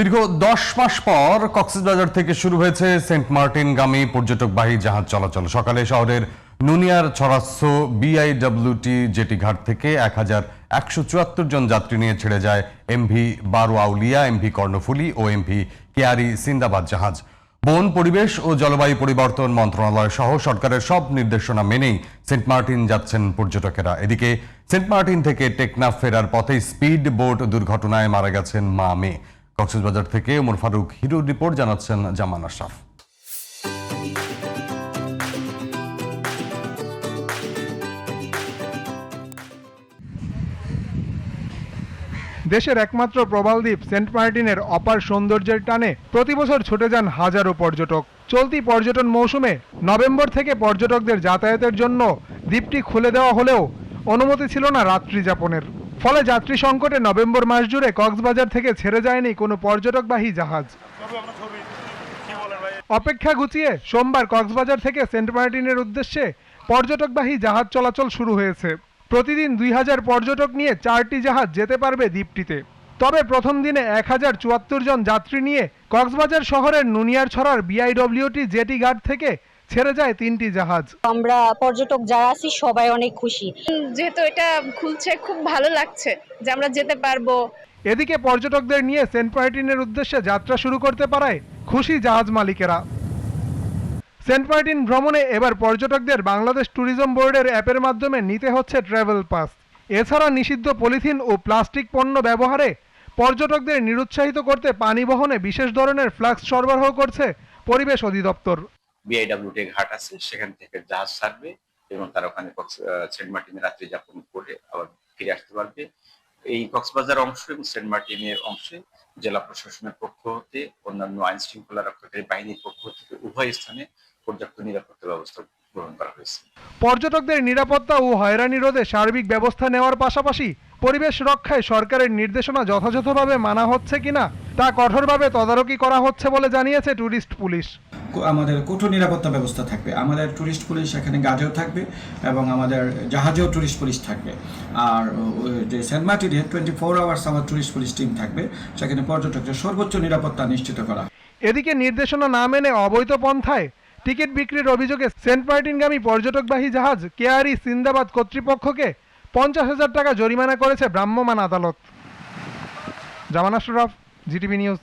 দীর্ঘ দশ মাস পর কক্সবাজার থেকে শুরু হয়েছে সেন্ট মার্টিনগামী পর্যটকবাহী জাহাজ চলাচল। সকালে শহরের নুনিয়ার ছড়াস্য বিআইডব্লিউটি জেটি ঘাট থেকে এক হাজার একশো চুয়াত্তর জন যাত্রী নিয়ে ছেড়ে যায় এমভি বারো আউলিয়া এমভি কর্ণফুলি ও এমভি কেয়ারি সিন্দাবাদ জাহাজ। বন, পরিবেশ ও জলবায়ু পরিবর্তন মন্ত্রণালয় সহ সরকারের সব নির্দেশনা মেনেই সেন্ট মার্টিন যাচ্ছেন পর্যটকেরা। এদিকে সেন্ট মার্টিন থেকে টেকনাফ ফেরার পথে স্পিড বোট দুর্ঘটনায় মারা গেছেন মা মেয়ে কক্সবাজার থেকে ওমর ফারুক হিরো রিপোর্ট জানাচ্ছেন জামান আশরাফ। দেশের একমাত্র প্রবালদ্বীপ সেন্ট মার্টিনের অপার সৌন্দর্যের টানে প্রতি বছর ছুটে যান হাজারো পর্যটক। চলতি পর্যটন মৌসুমে নভেম্বর থেকে পর্যটকদের যাতায়াতের জন্য দ্বীপটি খুলে দেওয়া হলেও অনুমতি ছিল না রাত্রি যাপনের ফলে যাত্রী সংকটে নভেম্বর মাস জুড়ে কক্সবাজার থেকে ছেড়ে যায়নি কোনো পর্যটকবাহী জাহাজ। অপেক্ষা গুছিয়ে সোমবার কক্সবাজার থেকে সেন্ট মার্টিনের উদ্দেশ্যে পর্যটকবাহী জাহাজ চলাচল শুরু হয়েছে। প্রতিদিন দুই হাজার পর্যটক নিয়ে চারটি জাহাজ যেতে পারবে দ্বীপটিতে। তবে প্রথম দিনে এক হাজার চুয়াত্তর জন যাত্রী নিয়ে কক্সবাজার শহরের নুনিয়ার ছড়ার বিআইডব্লিউটি জেটি ঘাট থেকে ছেড়ে যায় তিনটি জাহাজ। আমরা পর্যটক যারা আছি সবাই অনেক খুশি। যেহেতু এটা খুলছে খুব ভালো লাগছে যে আমরা যেতে পারব। এদিকে পর্যটকদের নিয়ে সেন্ট মার্টিনের উদ্দেশ্যে যাত্রা শুরু করতে পারায় খুশি জাহাজ মালিকেরা। সেন্ট মার্টিন ভ্রমণে এবার পর্যটকদের বাংলাদেশ ট্যুরিজম বোর্ডের অ্যাপের মাধ্যমে নিতে হচ্ছে ট্রাভেল পাস। এছাড়া নিষিদ্ধ পলিথিন ও প্লাস্টিক পণ্য ব্যবহারে পর্যটকদের নিরুৎসাহিত করতে পানি বহনে বিশেষ ধরনের ফ্লাক্স সরবরাহ করছে পরিবেশ অধিদপ্তর। বিআইডব্লিউটি ঘাট আছে, সেখান থেকে জাহাজ ছাড়বে এবং তারা ওখানে সেন্ট মার্টিনে রাত্রি যাপন করে আবার ফিরে আসতে পারবে। এই কক্সবাজার অংশ এবং সেন্ট মার্টিনের অংশে জেলা প্রশাসনের পক্ষ হতে, অন্যান্য আইন শৃঙ্খলা রক্ষাকারী বাহিনীর পক্ষ থেকে উভয় স্থানে পর্যাপ্ত নিরাপত্তা ব্যবস্থা গ্রহণ করা হয়েছে। পর্যটকদের নিরাপত্তা ও হয়রানি রোধে সার্বিক ব্যবস্থা নেওয়ার পাশাপাশি পরিবেশ রক্ষায় সরকারের নির্দেশনা যথাযথভাবে মানা হচ্ছে কিনা তা কঠোরভাবে তদারকি করা হচ্ছে বলে জানিয়েছে ট্যুরিস্ট পুলিশ। আমাদের কঠোর নিরাপত্তা ব্যবস্থা থাকবে। আমাদের ট্যুরিস্ট পুলিশ এখানে গাজেও থাকবে এবং আমাদের জাহাজেও ট্যুরিস্ট পুলিশ থাকবে। আর যে সেন্ট মার্টিনে টোয়েন্টি ফোর আওয়ার্স আমার ট্যুরিস্ট পুলিশ টিম থাকবে, সেখানে পর্যটকদের সর্বোচ্চ নিরাপত্তা নিশ্চিত করা। এদিকে নির্দেশনা না মেনে অবৈধ পন্থায় টিকিট বিক্রির অভিযোগে সেন্ট মার্টিনগামী পর্যটকবাহী জাহাজ কেয়ারি সিন্দাবাদ কর্তৃপক্ষকে পঞ্চাশ হাজার টাকা জরিমানা করেছে ভ্রাম্যমাণ আদালত। Zaman Ashraf GTV news.